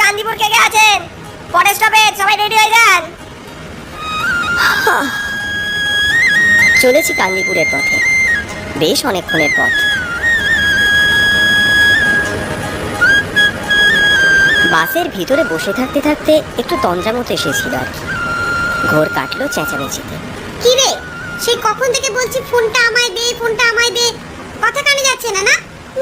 কান্দিপুর কে কে আছেন? পরের স্টপেজ সবাই রেডি হয়ে যান। চলেছি কান্দিপুরের পথে। বেশ অনেকক্ষণের পথ। বাসের ভিতরে বসে থাকতে থাকতে একটু তন্দ্রা মতো এসেছিল আর কি। ঘোর কাটলো চেঁচামেচিতে। কি রে? সেই কখন থেকে বলছি ফোনটা আমায় দে, ফোনটা আমায় দে? কথা কানে যাচ্ছে না না?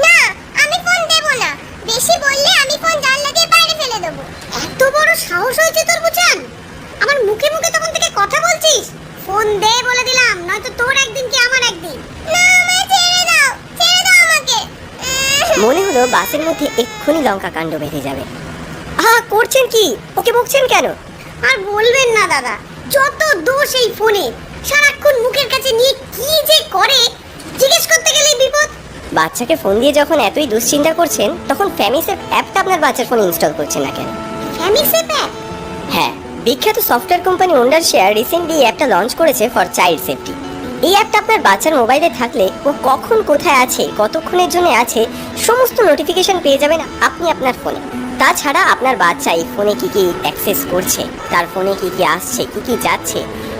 না, আমি ফোন দেব না বেশি বললে আমি ফোন জানলা দিয়ে বাইরে ফেলে দেব এত বড় সাহস হয়েছে তোর বুঝান আমার মুখে মুখে তখন থেকে কথা বলছিস ফোন দে বলে দিলাম নয়তো তোর একদিন কি আমার একদিন? না আমায় ছেড়ে দাও ছেড়ে দাও আমাকে। মনে হলো বাসের মধ্যে এক্ষুনি লঙ্কা কাণ্ড বেঁধে যাবে। আহা করছেন কি? ওকে বকছেন কেন? আর বলবেন না দাদা। যত দোষ এই ফোনে সারাক্ষণ মুখের কাছে নিয়ে কি যে করে জিজ্ঞেস করতে গেলেই বিপদ। বাচ্চাকে ফোন দিয়ে যখন এতই দুশ্চিন্তা করছেন তখন ফ্যামিসের অ্যাপটা আপনার বাচ্চার ফোনে ইনস্টল করছেন না কেন? ফ্যামিসে প্যাক হ্যাঁ। বিখ্যাত software company Wondershare recently অ্যাপটা লঞ্চ করেছে ফর চাইল্ড সেফটি এই অ্যাপটা আপনার বাচ্চার মোবাইলে থাকলে ও কখন কোথায় আছে, কতক্ষণের জন্য আছে, সমস্ত নোটিফিকেশন পেয়ে যাবেন আপনি আপনার ফোনে তাছাড়া আপনার বাচ্চা এই ফোনে কী কী অ্যাক্সেস করছে, তার ফোনে কী কী আসছে, কী কী যাচ্ছে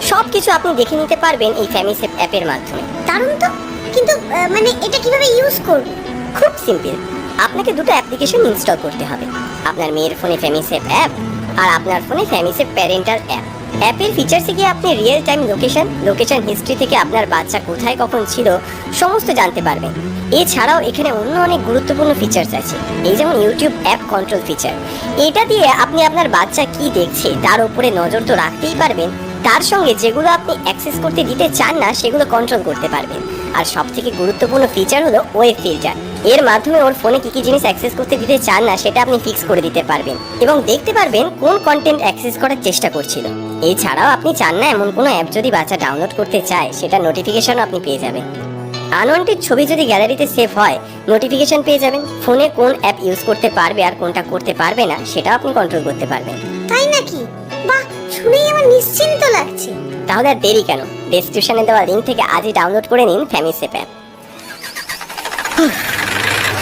সব কিছু আপনি দেখে নিতে পারবেন এই ফ্যামিসেপ অ্যাপের মাধ্যমে। দারুণ তো? কিন্তু মানে এটা কীভাবে ইউজ করব? খুব সিম্পল আপনাকে দুটো অ্যাপ্লিকেশন ইনস্টল করতে হবে। আপনার মেয়ের ফোনে ফ্যামিসেপ অ্যাপ আর আপনার ফোনে ফ্যামিসেপ প্যারেন্টাল অ্যাপ অ্যাপের ফিচার্সে গিয়ে আপনি real time location location history থেকে আপনার বাচ্চা কোথায়, কখন ছিল, সমস্ত জানতে পারবেন। এছাড়াও এখানে অন্য অনেক গুরুত্বপূর্ণ ফিচার্স আছে। এই যেমন ইউটিউব অ্যাপ কন্ট্রোল ফিচার এটা দিয়ে আপনি আপনার বাচ্চা কি দেখছে, তার উপরে নজর তো রাখতেই পারবেন। তার সঙ্গে যেগুলো আপনি অ্যাক্সেস করতে দিতে চান না, সেগুলো কন্ট্রোল করতে পারবেন। আর সব থেকে গুরুত্বপূর্ণ ফিচার হলো ওয়েব ফিল্টার এর মাধ্যমে ওর ফোনে কি কি জিনিস অ্যাক্সেস করতে দিতে চান না সেটা আপনি ফিক্স করে দিতে পারবেন। এবং দেখতে পারবেন কোন কন্টেন্ট অ্যাক্সেস করার চেষ্টা করছিল। এছাড়াও আপনি চান না এমন কোনো অ্যাপ যদি বাচ্চা ডাউনলোড করতে চায় সেটা নোটিফিকেশনও আপনি পেয়ে যাবেন। আনওয়ান্টেড ছবি যদি গ্যালারিতে সেভ হয় নোটিফিকেশন পেয়ে যাবেন। ফোনে কোন অ্যাপ ইউজ করতে পারবে আর কোনটা করতে পারবে না সেটাও আপনি কন্ট্রোল করতে পারবেন। তাই নাকি? বাহ শুনেই আমার নিশ্চিন্ত লাগছে। তাহলে আর দেরি কেন? ডেসক্রিপশনে দেওয়া লিঙ্ক থেকে আজই ডাউনলোড করে নিন ফ্যামিসেপ অ্যাপ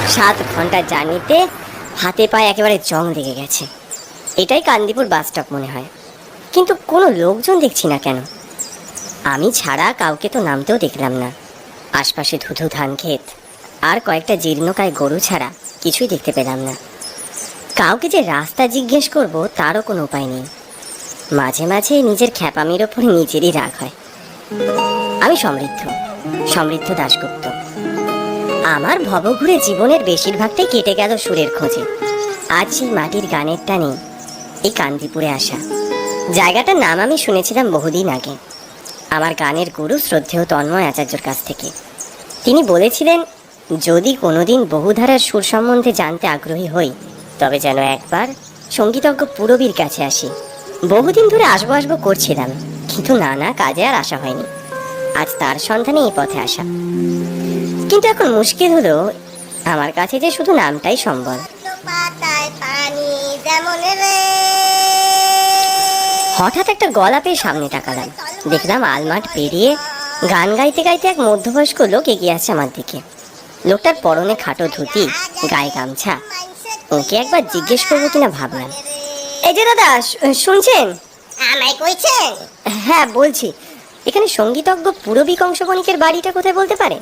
সাত ঘণ্টার জার্নিতে হাতে পায়ে একেবারে জং লেগে গেছে। এটাই কান্দিপুর বাস স্টপ মনে হয়। কিন্তু কোনো লোকজন দেখছি না কেন? আমি ছাড়া কাউকে তো নামতেও দেখলাম না। আশপাশে ধুধু ধান ক্ষেত আর কয়েকটা জীর্ণকায় গরু ছাড়া কিছুই দেখতে পেলাম না। কাউকে যে রাস্তা জিজ্ঞেস করব তারও কোনো উপায় নেই। মাঝে মাঝে নিজের খ্যাপামির ওপর নিজেরই রাগ হয়। আমি সমৃদ্ধ সমৃদ্ধ দাশগুপ্ত। আমার ভবঘুরে জীবনের বেশিরভাগটাই কেটে গেল সুরের খোঁজে। আজ সেই মাটির গানের টানে এই কান্দিপুরে আসা। জায়গাটার নাম আমি শুনেছিলাম বহুদিন আগে। আমার গানের গুরু শ্রদ্ধেয় তন্ময় আচার্যর কাছ থেকে। তিনি বলেছিলেন, যদি কোনোদিন বহুধারার সুর সম্বন্ধে জানতে আগ্রহী হই, তবে যেন একবার সঙ্গীতজ্ঞ পুরবীর কাছে আসি। বহুদিন ধরে আসব আসব করছিলাম। কিন্তু নানা কাজে আর আসা হয়নি। আজ তার সন্ধানে এই পথে আসা। কিন্তু এখন মুশকিল হলো আমার কাছে যে শুধু নামটাই সম্বল। হঠাৎ একটা গলা পেয়ে সামনে তাকালাম। দেখলাম আলমাট পেরিয়ে গান গাইতে গাইতে এক মধ্যবয়স্ক লোক এগিয়ে আসছে আমার দিকে। লোকটার পরনে খাটো ধুতি, গায়ে গামছা। ওকে একবার জিজ্ঞেস করব কিনা ভাবলাম। এই যে দাদা শুনছেন? আমায় কইছেন? হ্যাঁ বলছি। এখানে সঙ্গীতজ্ঞ পুরবী কংসবণিকের বাড়িটা কোথায় বলতে পারে?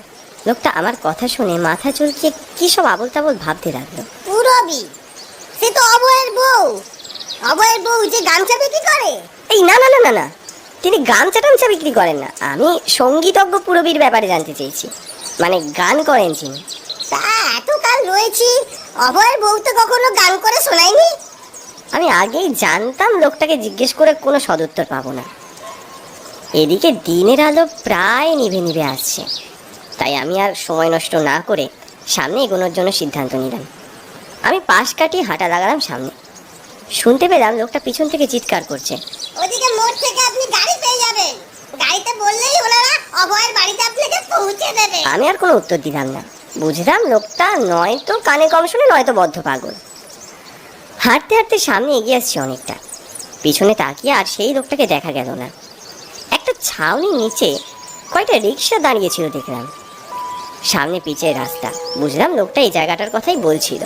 লোকটা আমার কথা শুনে মাথা চুলকিয়ে কি সব আবল তাবল ভাবতে লাগল। পুরবি? সে তো অভয়ের বউ। অভয়ের বউ যে গামছা বিক্রি করে? এই না না না না না। তিনি গামছা টামছা বিক্রি করেন না। আমি সঙ্গীতজ্ঞ পুরবীর ব্যাপারে জানতে চেয়েছি। মানে গান করেন তিনি তা এত কাল রয়েছি অভয়ের বউ তো কখনো গান করে শোনায়নি? আমি আগেই জানতাম লোকটাকে জিজ্ঞেস করে কোনো সদুত্তর পাবো না। এদিকে দিনের আলো প্রায় নিভে নিভে আসছে। তাই আমি আর সময় নষ্ট না করে সামনে এগোনোর জন্য সিদ্ধান্ত নিলাম। আমি পাশ কাটিয়ে হাঁটা লাগালাম সামনে। শুনতে পেলাম লোকটা পিছন থেকে চিৎকার করছে। ওদিকে মোড় থেকে আপনি গাড়ি পেয়ে যাবেন। গাড়িতে বললেই ওনারা অভয়ের বাড়িতে আপনাকে পৌঁছে দেবে। আমি আর কোনো উত্তর দিলাম না। বুঝলাম লোকটা নয়তো কানে কম শুনে নয়তো বদ্ধ পাগল। হাঁটতে হাঁটতে সামনে এগিয়ে আসছে অনেকটা। পিছনে তাকিয়ে আর সেই লোকটাকে দেখা গেল না। একটা ছাউনির নিচে কয়টা রিক্সা দাঁড়িয়েছিল দেখলাম। সামনে পিচের রাস্তা। বুঝলাম লোকটা এই জায়গাটার কথাই বলছিল।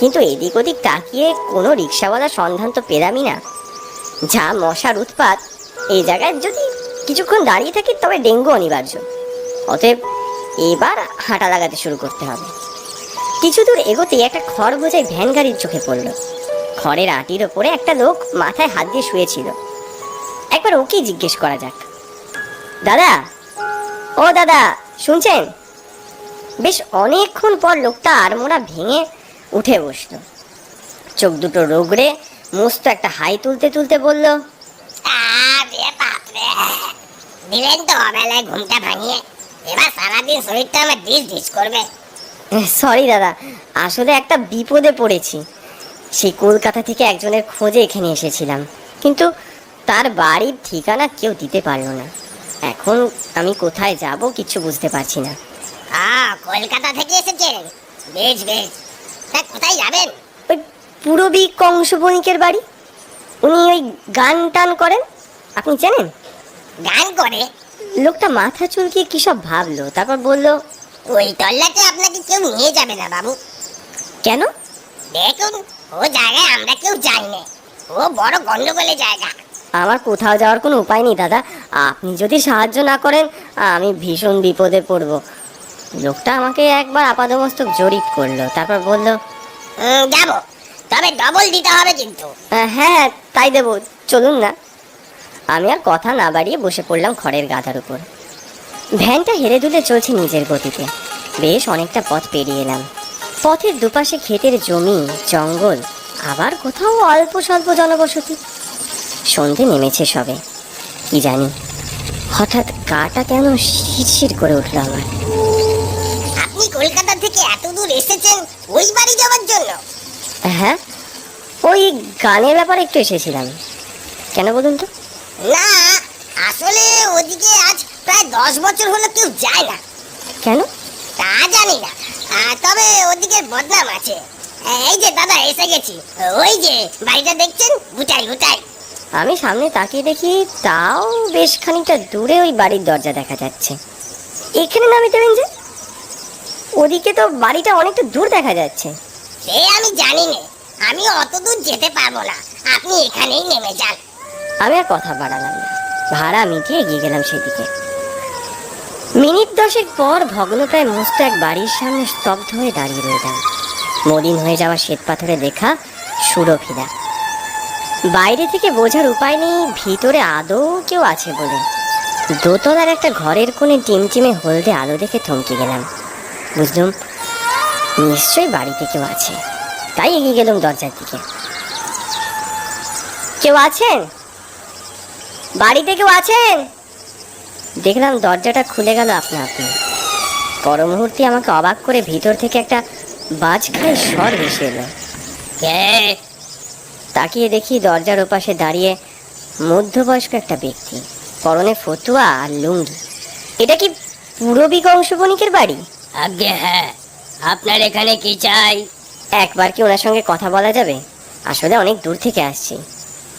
কিন্তু এদিক ওদিক তাকিয়ে কোনো রিক্সাওয়ালার সন্ধান তো পেলামই না। যা মশার উৎপাত, এই জায়গায় যদি কিছুক্ষণ দাঁড়িয়ে থাকি তবে ডেঙ্গু অনিবার্য। অতএব এবার হাঁটা লাগাতে শুরু করতে হবে। কিছু দূর এগোতেই একটা খড় বোঝাই ভ্যান গাড়ির চোখে পড়ল। খড়ের আটির ওপরে একটা লোক মাথায় হাত দিয়ে শুয়েছিল। একবার ওকেই জিজ্ঞেস করা যাক। দাদা ও দাদা শুনছেন? বেশ অনেকক্ষণ পর লোকটা আড়মোড়া ভেঙে উঠে বসল। চোখ দুটো রোগড়ে মস্ত একটা হাই তুলতে তুলতে বলল দিলেন তো অবেলায় ঘুমটা ভাঙিয়ে। এবার সারাদিন শরীরটা আমার ডিস ডিস করবে। সরি দাদা আসলে একটা বিপদে পড়েছি। সেই কলকাতা থেকে একজনের খোঁজে এখানে এসেছিলাম। কিন্তু তার বাড়ির ঠিকানা কেউ দিতে পারল না। এখন আমি কোথায় যাব কিছু বুঝতে পারছি না। আ কলকাতা থেকে এসেছেন? বেশ বেশ। তা কোথায় যাবেন? ওই পুরবী কংস বণিকের বাড়ি। উনি ওই গান টান করেন। আপনি জানেন গান করে? লোকটা মাথা চুলকিয়ে কী সব ভাবলো তারপর বলল ওই তল্লাটে আপনাকে কেউ নিয়ে যাবে না বাবু। কেন? দেখুন ও জায়গায় আমরা কেউ যাই না। ও বড় গন্ডগোলের জায়গা। আমার কোথাও যাওয়ার কোনো উপায় নেই দাদা। আপনি যদি সাহায্য না করেন আমি ভীষণ বিপদে পড়ব। লোকটা আমাকে একবার আপাদমস্তক জরিপ করল তারপর বলল যাব। তবে ডবল দিতে হবে কিন্তু। "আহ, হ্যাঁ তাই দেবো চলুন না। আমি আর কথা না বাড়িয়ে বসে পড়লাম খড়ের গাদার উপর। ভ্যানটা হেরে দুলে চলছে নিজের গতিতে। বেশ অনেকটা পথ পেরিয়ে এলাম। পথের দুপাশে ক্ষেতের জমি জঙ্গল আবার কোথাও অল্প স্বল্প জনবসতি। সন্ধে নেমেছে সবে। কি জানি হঠাৎ গাটা কেন শিরশির করে উঠল আমার। আপনি কলকাতা থেকে এত দূর এসেছেন ওই বাড়ি যাওয়ার জন্য? হ্যাঁ ওই গানের ব্যাপারে একটু এসেছিলাম। কেন বলুন তো? না আসলে ওদিকে আজ প্রায় দশ বছর হলো কেউ যায় না। কেন? তা জানি না। তবে ওদিকে বদনাম আছে। এই যে দাদা এসে গেছি। ওই যে বাড়িটা দেখছেন? গুটাই গুটাই। আমি সামনে তাকিয়ে দেখি তাও বেশ খানিকটা দূরে ওই বাড়ির দরজা দেখা যাচ্ছে। এখানে নামে দেবেন যে? ওদিকে তো বাড়িটা অনেকটা দূর দেখা যাচ্ছে। সে আমি জানি না। আমি অত দূর যেতে পারব না। আপনি এখানেই নেমে যান। আমি আর কথা বাড়ালাম না। ভাড়া মিটিয়ে এগিয়ে গেলাম সেদিকে। মিনিট দশেক পর ভগ্নপ্রায় এক বাড়ির সামনে স্তব্ধ হয়ে দাঁড়িয়ে রইলাম। মলিন হয়ে যাওয়া শ্বেত পাথরে দেখা সুরভিলা বাইরে থেকে বোঝার উপায় নেই, ভিতরে আদৌ কেউ আছে বলে। দোতলার একটা ঘরের কোণে টিমটিমে হলদে আলো দেখে থমকে গেলাম। বুঝলুম, নিশ্চয়ই বাড়িতে কেউ আছে। তাই এগিয়ে গেলাম দরজার দিকে। কেউ আছেন? বাড়িতে কেউ আছেন? দেখলাম দরজাটা খুলে গেল আপনা আপনি। পর মুহূর্তে আমাকে অবাক করে ভিতর থেকে একটা বাজ খাই স্বর ভেসে এলো। তাকিয়ে দেখি দরজার ওপাশে দাঁড়িয়ে মধ্যবয়স্ক একটা ব্যক্তি পরনে ফতুয়া আর লুঙ্গি। এটা কি পূরবী কংসবণিকের বাড়ি? আগে হ্যাঁ। আপনার এখানে কি চাই? একবার কি ওনার সঙ্গে কথা বলা যাবে? আসলে অনেক দূর থেকে আসছি।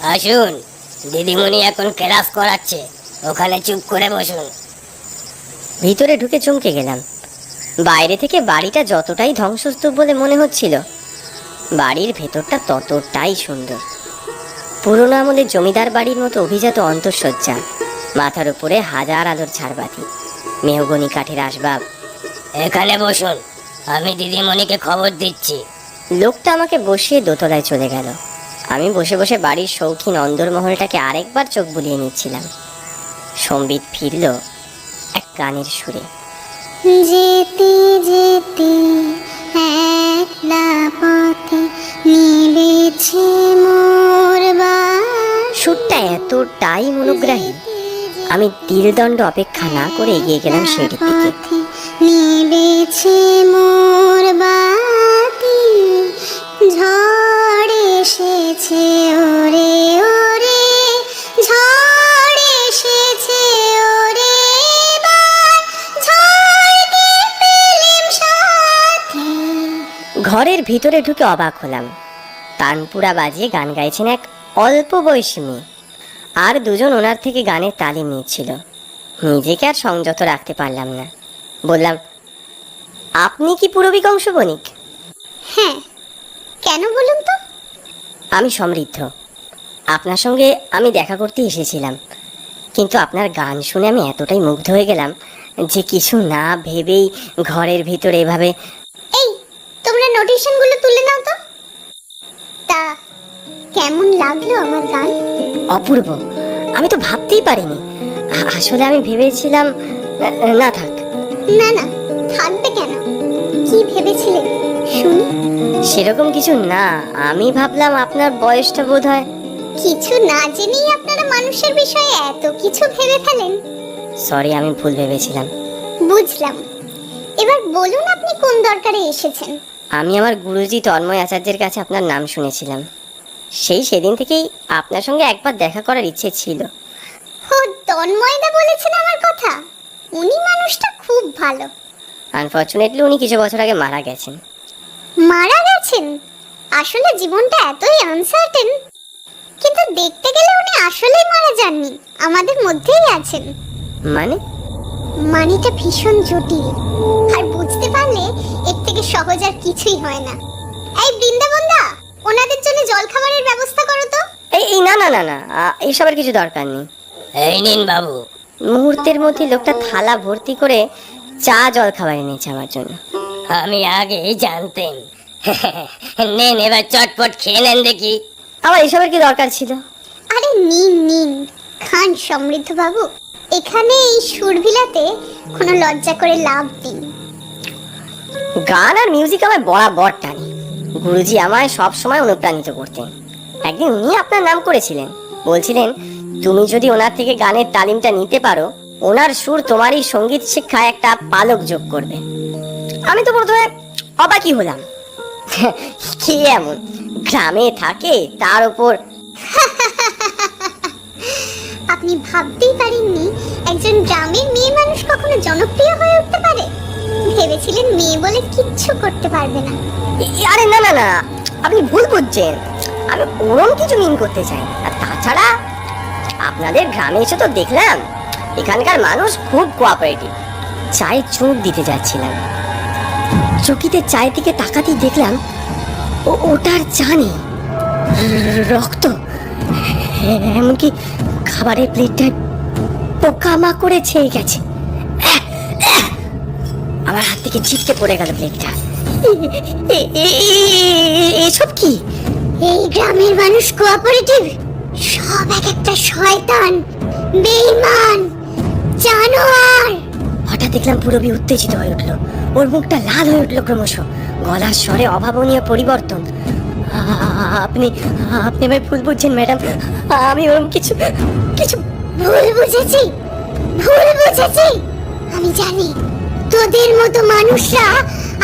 আসুন দিদিমণি এখন ক্লাস করাচ্ছে। ওখানে চুপ করে বসুন ভিতরে ঢুকে চমকে গেলাম। বাইরে থেকে বাড়িটা যতটাই ধ্বংসস্তূপ বলে মনে হচ্ছিল বাড়ির ভেতরটা ততটাই সুন্দর। পুরোনো আমলের জমিদার বাড়ির মতো অভিজাত অন্তঃসজ্জা মাথার উপরে হাজার আলোর ঝাড়বাতি মেহগনি কাঠের আসবাব। এখানে বসুন আমি দিদিমণিকে খবর দিচ্ছি। লোকটা আমাকে বসিয়ে দোতলায় চলে গেল। আমি বসে বসে বাড়ির শৌখিন অন্দরমহলটাকে আরেকবার চোখ বুলিয়ে নিচ্ছিলাম। সম্বিত ফিরল এক গানের সুরে। যেতে যেতে একলা পথে নিবেছে মোর সুরটা এতটাই মনোগ্রাহী। আমি তিলদণ্ড অপেক্ষা না করে এগিয়ে গেলাম সিঁড়ির দিকে। নিবেছে মোর বাতি। ঝড় এসেছে ওরে ভিতরে ঢুকে অবাক হলাম। তানপুরা বাজিয়ে গান গাইছেন এক অল্প বয়সী মেয়ে। আর দুজন ওনার থেকে গানের তালিম নিচ্ছিল নিজেকে আর সংযত রাখতে পারলাম না। বললাম আপনি কি পুরবী কংস বণিক হ্যাঁ। কেন বলুন তো? আমি সমৃদ্ধ। আপনার সঙ্গে আমি দেখা করতে এসেছিলাম। কিন্তু আপনার গান শুনে আমি এতটাই মুগ্ধ হয়ে গেলাম যে কিছু না ভেবেই ঘরের ভিতরে এভাবে তোমরা নোটিশনগুলো তুলে নাও তো। তা কেমন লাগল আমার গান? অপূর্ব। আমি তো ভাবতেই পারিনি। আসলে আমি ভেবেছিলাম না- থাক। না না থাকবে কেন? কি ভেবেছিলে? শুনি। সেরকম কিছু না। আমি ভাবলাম আপনার বয়সটা বোধ হয় কিছু না জেনেই আপনারা মানুষের বিষয়ে এত কিছু ভেবে ফেলেন। সরি আমি ভুল ভেবেছিলাম। বুঝলাম। এবার বলুন আপনি কোন দরকারে এসেছেন। আমি আমার গুরুজি তন্ময় আচার্যের কাছে আপনার নাম শুনেছিলাম। সেই সেদিন থেকেই আপনার সঙ্গে একবার দেখা করার ইচ্ছে ছিল। ও তন্ময়দা বলেছেন আমার কথা। উনি মানুষটা খুব ভালো। আনফর্চুনেটলি উনি কিছু বছর আগে মারা গেছেন। মারা গেছেন? আসলে জীবনটা এতই আনসার্টেন কিন্তু দেখতে গেলে উনি আসলেই মারা যাননি। আমাদের মধ্যেই আছেন। মানে? মানেটা ভীষণ জটিল। পারলে এর থেকে সহজ আর কিছুই হয় না। এই বৃন্দাবন্দা ওনাদের জন্য জলখাবারের ব্যবস্থা করো তো। এই এই না না না না এইসবের কিছু দরকার নেই। এই নিন বাবু। মুহূর্তের মধ্যে লোকটা থালা ভর্তি করে চা জল খাবার এনেছে আমার জন্য। আমি আগেই জানতেন। নেন এবার চটপট খেয়ে নেন দেখি। আমার এসবের কি দরকার ছিল? আরে নিন নিন। খান সমৃদ্ধ বাবু এখানে এই সুরভিলাতে কোনো লজ্জা করে লাভ দিন গান আর মিউজিক আমায় বরাবর টানে। গুরুজি আমায় সব সময় অনুপ্রাণিত করতেন। একদিন উনি আপনার নাম করেছিলেন। বলছিলেন, তুমি যদি ওনার থেকে গানের তালিমটা নিতে পারো, ওনার সুর তোমারই সংগীত শিক্ষায় একটা পালক যোগ করবে। আমি তো প্রথমে অবাকই হলাম। কি এমন? গ্রামে থাকে, তার উপর আপনি ভাবতেই পারেননি, একজন গ্রামের মেয়ে মানুষ কখনো জনপ্রিয় হয়ে উঠতে পারে? ভেবেছিলেন মেয়ে বলে কিচ্ছু করতে পারবে না। আরে না না না, আপনি ভুল বুঝছেন। আমি ওরম কিছু মিন করতে চাই আর তাছাড়া আপনাদের গ্রামে এসে তো দেখলাম, এখানকার মানুষ খুব কোঅপারেটিভ চায়ে চোখ দিতে যাচ্ছিলাম। চকিতে চায়ের দিকে তাকাতেই দেখলাম, ও, ওটার নেই রক্ত। এমনকি খাবারের প্লেটটায় পোকামাকড়ে ছেয়ে গেছে। আমার হাত থেকে ছিটকে পড়ে গেল প্লেটটা এসব কি? এই গ্রামের মানুষ কোঅপারেটিভ সব এক একটা শয়তান বেঈমান জানোয়ার। হঠাৎ দেখলাম পুরবি উত্তেজিত হয়ে উঠল। ওর মুখটা লাল হয়ে উঠল ক্রমশ। গলার স্বরে অভাবনীয় পরিবর্তন। আপনি আপনি আমায় ভুল বুঝছেন ম্যাডাম। আমি ওরম কিছু কিছু ভুল বুঝেছি ভুল বুঝেছি। আমি জানি তোদের মতো মানুষরা,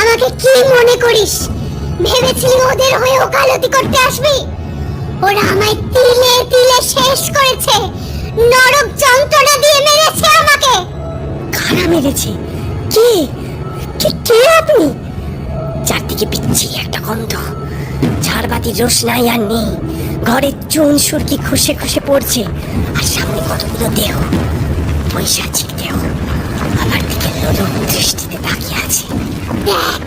আমাকে কি মনে করিস? ভেবেছিলি ওদের হয়ে ওকালতি করতে আসবি? ওরা আমায় তিলে তিলে শেষ করেছে। নরক যন্ত্রণা দিয়ে মেরেছে আমাকে। কারা মেরেছে? কে? কে কে আপনি? চারদিকে বিচ্ছিরি একটা গন্ধ। ঝাড়বাতি রোশ নাই আর নেই। ঘরের চুন সুরকি খুশে খুশে পড়ছে। আর সামনে কতগুলো দেহ। পৈশাচিক দেহ। আমার দিকে দৃষ্টিতে তাকিয়ে আছে দেখ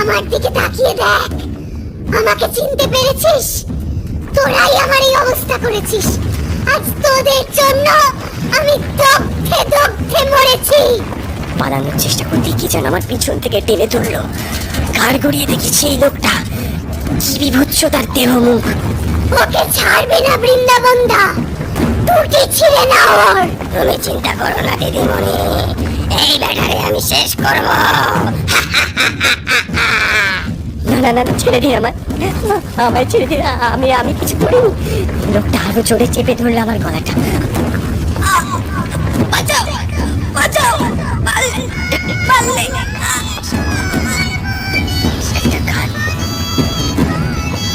আমার দিকে তাকিয়ে দেখ আমাকে চিনতে পেরেছিস তোরাই আমার এই অবস্থা করেছিস আজ তোদের জন্য আমি দগ্ধে দগ্ধে মরেছি পালানোর চেষ্টা করতে কি যেন আমার পিছন থেকে টেনে তুললো। ঘাড় গড়িয়ে দেখি সেই লোকটা কি বিভৎস তার দেহ মুখ ওকে ছাড়বে না বৃন্দাবন্দা। টুটি ছিঁড়ে না ওর। তুমি চিন্তা করো না দিদিমণি। এই ব্যাটারে, আমি শেষ করব। না না না ছেড়ে দিন আমার আমায় ছেড়ে দিন আমি আমি কিছু করিনি। লোকটা আরও জোরে চেপে ধরলো আমার গলাটা।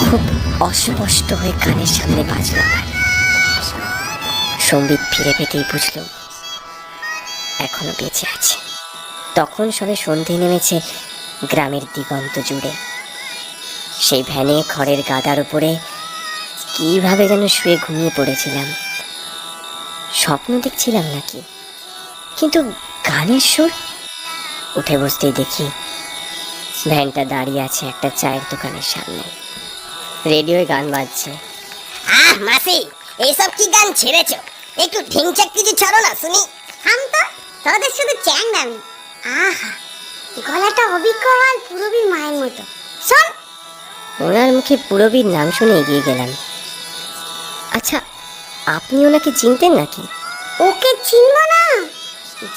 খুব অস্পষ্ট হয়ে কানের সামনে বাজলো আমার। সম্বিত ফিরে পেতেই বুঝল এখনও বেঁচে আছে। তখন সবে সন্ধে নেমেছে গ্রামের দিগন্ত জুড়ে। সেই ভ্যানে খড়ের গাদার উপরে কীভাবে যেন শুয়ে ঘুমিয়ে পড়েছিলাম। স্বপ্ন দেখছিলাম নাকি? কিন্তু গানের সুর? উঠে বসতেই দেখি ভ্যানটা দাঁড়িয়ে আছে একটা চায়ের দোকানের সামনে। রেডিওয় গান বাজছে। আহ মাসি এইসব কি গান ছেড়েছো? একটু ঢিংচাক কিছু ছাড়ো না শুনি। তো তোদের শুধু চ্যাং দামি আহা গলাটা অবিকল পুরবীর মায়ের মতো। শোন। ওনার মুখে পুরবীর নাম শুনে এগিয়ে গেলাম। আচ্ছা আপনি ওনাকে চিনতেন নাকি? ওকে চিনব না।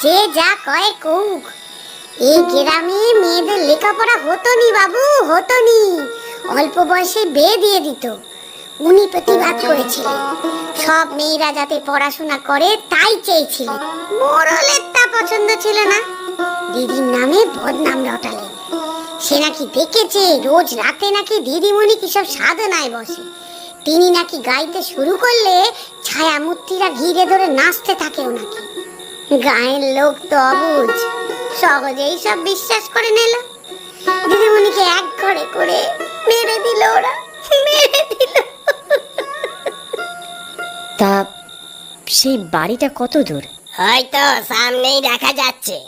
যে যা কয় কৌক এই গ্রামে মেয়েদের লেখাপড়া হতো নি বাবু হতো নি অল্প বয়সে বিয়ে দিয়ে দিত। উনি প্রতিবাদ করেছিলেন। সব মেয়েরা যাতে পড়াশোনা করে তাই চেয়েছিলেন। মোরলের তা পছন্দ ছিল না? দিদির নামে বদনাম রটালেন সে নাকি দেখেছে রোজ রাতে নাকি দিদিমণি কিসব সাধনায় বসে। তিনি নাকি গাইতে শুরু করলে ছায়ামূর্তিরা ঘিরে ধরে নাচতে থাকে ওনাকে। গায়ের লোক তো অবুঝ, সহজেই সব বিশ্বাস করে নিল। দিদিমণিকে এক ঘরে করে মেরে দিল ওরা, মেরে দিল। তা সেই বাড়িটা কত দূর? হয়তো সামনেই দেখা যাচ্ছে।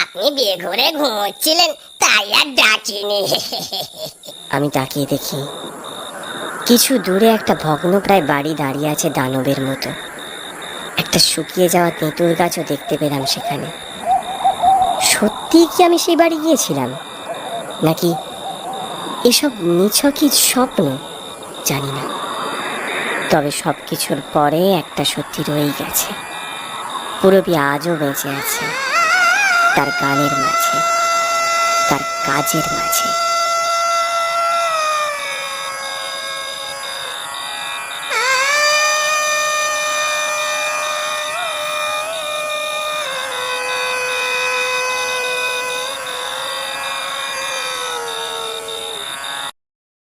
আপনি বিয়ে ঘুরে ঘুমোচ্ছিলেন, তাই আর ডাকিনি। আমি তাকিয়ে দেখি, কিছু দূরে একটা ভগ্নপ্রায় বাড়ি দাঁড়িয়ে আছে দানবের মতো। একটা শুকিয়ে যাওয়া তেঁতুল গাছও দেখতে পেলাম সেখানে। সত্যি কি আমি সেই বাড়ি গিয়েছিলাম? নাকি এসব নিছকই স্বপ্ন? জানি না। তবে সব কিছুর পরে একটা সত্যি রয়েই গেছে। পুরবি আজও বেঁচে আছে। তার গানের মাঝে তার কাজের মাঝে।